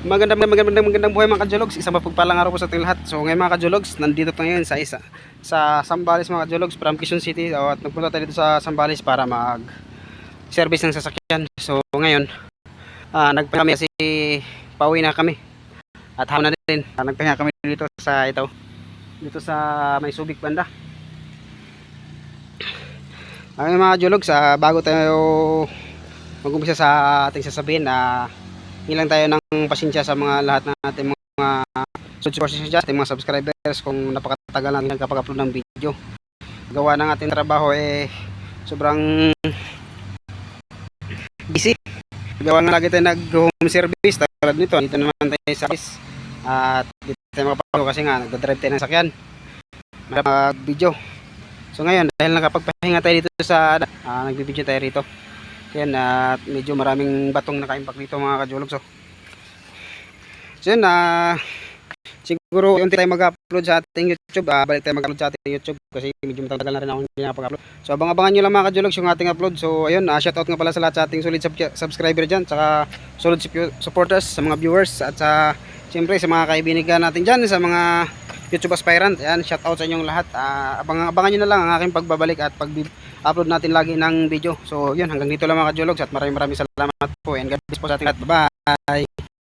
Magandang magandang magandang buhay mga kajulogs. Isang mapagpalang araw po sa ating lahat. So ngayon mga kajulogs, nandito tayo ngayon sa isa sa Sambales mga kajulogs from Quezon City. O, at nagpunta tayo dito sa Sambales para mag service ng sasakyan. So ngayon, ah nagpahinga kasi pauwi na kami. At hapon na din. Ah, nagpahinga kami dito sa ito. Dito sa may Subic banda. Ay mga kajulogs, ah, bago tayo mag-umpisa sa ating sasabihin na ilang tayo ng pasensya sa mga lahat ng ating mga subscribers dyan, mga subscribers kung napakatagal natin nagkapag-upload ng video. Gawa ng ating trabaho eh sobrang busy. Gawa nga lagi tayo nag-home service tulad nito. Dito naman tayo sa office. At dito tayo makapalo kasi nga nagdadrive tayo ng sakyan. Mag-video. So ngayon dahil nakapagpahinga tayo dito sa ah, nagbibideo tayo rito. Yan at medyo maraming batong naka-impact dito mga kajulog. So, so yun, ah, siguro yung tayo mag-upload sa ating YouTube, ah, balik tayo mag-upload sa ating YouTube kasi medyo matagal na rin ako hindi nakapag-upload. So abang-abangan nyo lang mga kajulog yung ating upload. So ayun, ah, shoutout nga pala sa lahat sa ating solid sub- subscriber dyan, saka solid sup- supporters, sa mga viewers at sa siyempre sa mga kaibigan natin dyan, sa mga YouTube aspirant. Ayan, shoutout sa inyong lahat. Ah, abang abangan nyo na lang ang aking pagbabalik at pag upload natin lagi ng video. So, yun, hanggang dito lang mga kajulogs at maraming maraming salamat po and God bless po sa ating lahat. Bye-bye!